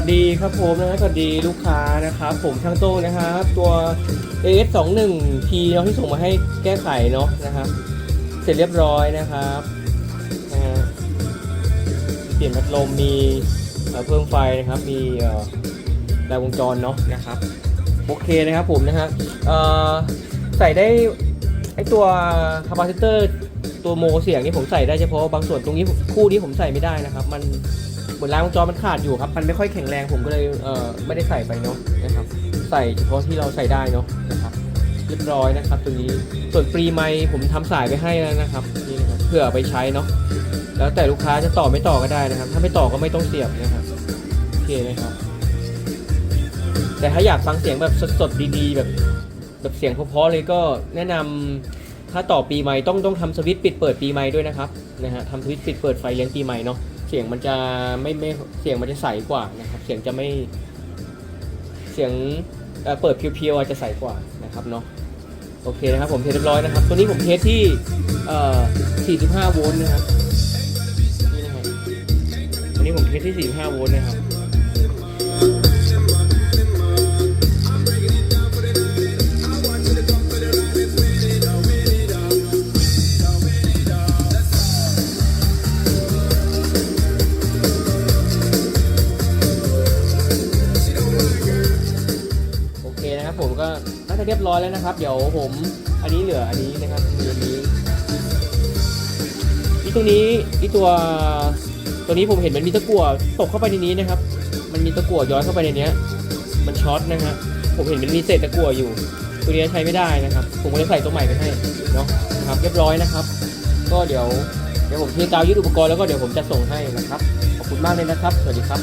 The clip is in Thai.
วัสดีครับผมนะสวัสดีลูกค้านะครับผมช่างโต้งนะครับตัว AS21P เนาะที่ส่งมาให้แก้ไขเนาะนะครับ เสร็จเรียบร้อยนะครับฮะเปลี่ยนพัดลมมีเพิ่มไฟนะครับมีเอ่อรายวงจรเนาะนะครับโอเคนะครับผมนะฮะใส่ได้ไอตัวคาปาซิเตอร์ตัวโมเสียงนี่ผมใส่ได้เฉพาะบางส่วนตรงนี้คู่นี้ผมใส่ไม่ได้นะครับ มัน เหมือนรางวงจรมันขาดอยู่ครับ มันไม่ค่อยแข็งแรงผมก็เลยเอ่อไม่ได้ใส่ไปเนาะนะครับ ใส่เฉพาะที่เราใส่ได้เนาะนะครับเรียบร้อยนะครับตัวนี้ส่วนฟรีไมค์ผมทำสายไปให้แล้วนะครับนี่นะครับเพื่อไปใช้เนาะแล้วแต่ลูกค้าจะต่อไม่ต่อก็ได้นะครับ ถ้าไม่ต่อก็ไม่ต้องเสียบนะครับโอเคนะครับ แต่ถ้าอยากฟังเสียงแบบสดๆดีๆ แบบแบบเสียงเพราะๆเลยก็แนะนำถ้าต่อปีใหม่ต้องต้องทำสวิตช์ปิดเปิดปีใหม่ด้วยนะครับนะฮะทำสวิตช์ปิดเปิดไฟเลี้ยงปีใหม่เนาะ เสียงมันจะไม่ไม่เสียงมันจะใสกว่านะครับ เสียงจะไม่เสียงเปิดเพียวๆอาจจะใสกว่านะครับเนาะโอเคนะครับผมเทสเรียบร้อยนะครับ ตัวนี้ผมเทสที่เอ่อ45 โวลต์นะครับนี่นะครับตัวนี้ผมเทสที่ 45 โวลต์นะครับ น่าจะเรียบร้อยแล้วนะครับ เดี๋ยวผมอันนี้เหลืออันนี้นะครับมีอันนี้อีตัวนี้อีตัวตัวนี้ผมเห็นมันมีตะกั่วตกเข้าไปในนี้นะครับ มันมีตะกั่วย้อยเข้าไปในนี้มันช็อตนะฮะผมเห็นมันมีเศษตะกั่วอยู่ ตัวนี้ใช้ไม่ได้นะครับ ผมก็เลยใส่ตัวใหม่ไปให้เนาะครับเรียบร้อยนะครับ ก็เดี๋ยวเดี๋ยวผมเทกาวยึดอุปกรณ์แล้วก็เดี๋ยวผมจะส่งให้นะครับขอบคุณมากเลยนะครับ สวัสดีครับ